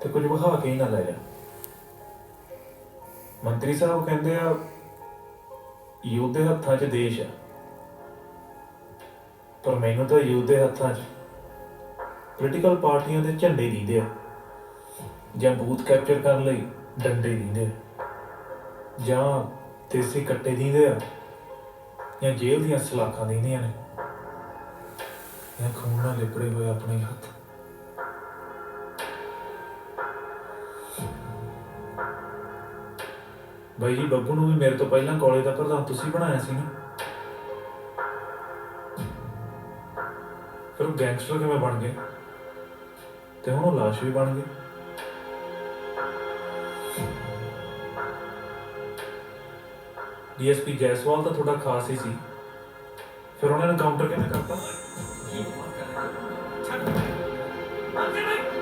ਤੇ ਕੁਝ ਵਿਖਾ ਕੇ ਹੀ ਨਾ ਲੈ ਜਾ ਮੰਤਰੀ ਸਾਹਿਬ ਕਹਿੰਦੇ ਆ ਯੂਥ ਦੇ ਹੱਥਾਂ 'ਚ ਦੇਸ਼ ਆ। ਪਰ ਮੈਨੂੰ ਤਾਂ ਯੂਥ ਦੇ ਹੱਥਾਂ 'ਚ ਪੋਲੀਟੀਕਲ ਪਾਰਟੀਆਂ ਦੇ ਝੰਡੇ ਦਿੰਦੇ ਆ, ਜਾਂ ਬੂਥ ਕੈਪਚਰ ਕਰਨ ਲਈ ਡੰਡੇ ਦਿੰਦੇ ਆ, ਜਾਂ ਦੇਸੀ ਕੱਟੇ ਦਿੰਦੇ ਆ, ਜਾਂ ਜੇਲ੍ਹ ਦੀਆਂ ਸਲਾਖਾਂ ਦਿੰਦੀਆਂ ਨੇ। ਜਾਂ ਖੂਨ ਨਾਲ ਲਿਪੜੇ ਹੋਏ ਆਪਣੇ ਹੱਥ। ਬਾਈ ਜੀ, ਬੱਬੂ ਨੂੰ ਵੀ ਮੇਰੇ ਤੋਂ ਪਹਿਲਾਂ ਕਾਲਜ ਦਾ ਪ੍ਰਧਾਨ ਤੁਸੀਂ ਬਣਾਇਆ ਸੀ ਨਾ। ਫਿਰ ਉਹ ਗੈਂਗਸਟਰ ਕਿਵੇਂ ਬਣ ਗਏ? ਤੇ ਹੁਣ ਉਹ ਲਾਸ਼ ਵੀ ਬਣ ਗਏ। ਡੀਐਸਪੀ ਜੈਸਵਾਲ ਤਾਂ ਥੋੜਾ ਖਾਸ ਹੀ ਸੀ। ਫਿਰ ਉਹਨਾਂ ਨੇ ਕਾਊਂਟਰ ਕਿਵੇਂ ਕਰਤਾ? ਕੀ ਬਾਤ ਕਰ ਰਹੇ ਹੋ? ਛੱਡ